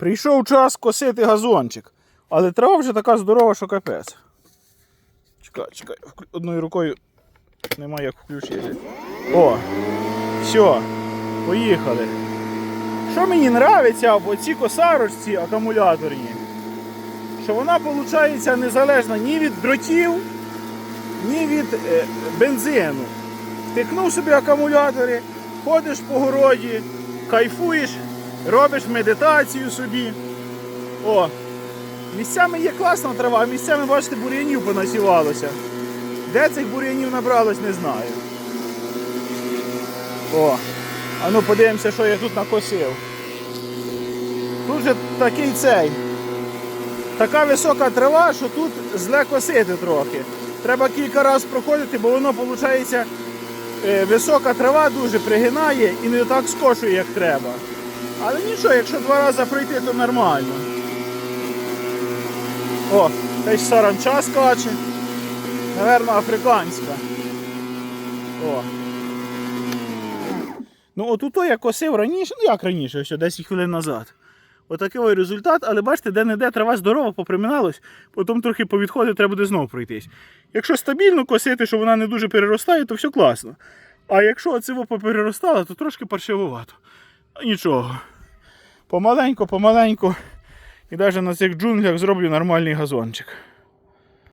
Прийшов час косити газончик. Але трава вже така здорова, що капець. Чекай, чекай, одною рукою немає як включити. О, все, поїхали. Що мені подобається в оцій косарочці акумуляторній? Що вона виходить незалежна ні від дротів, ні від е, бензину. Втикнув собі акумулятори, ходиш по городі, кайфуєш, робиш медитацію собі. О, місцями є класна трава, а місцями, бачите, бур'янів понасівалося. Де цих бур'янів набралось, не знаю. О, а ну подивимося, що я тут накосив. Тут же такий цей. Така висока трава, що тут зле косити трохи. Треба кілька разів проходити, бо воно виходить е, висока трава дуже пригинає і не так скошує, як треба. Але нічого, якщо два рази пройти, то нормально. О, теж саранча скаче. Наверно, африканська. О. Ну, от ото я косив раніше, ну як раніше, ось 10 хвилин назад. Отакий ось результат, але бачите, де-не-де трава здорова поприминалась, потім трохи повідходить, треба буде знову пройтись. Якщо стабільно косити, що вона не дуже переростає, то все класно. А якщо це попереростало, то трошки паршивувато. А нічого. Помаленько, помаленьку. І навіть на цих джунглях зроблю нормальний газончик.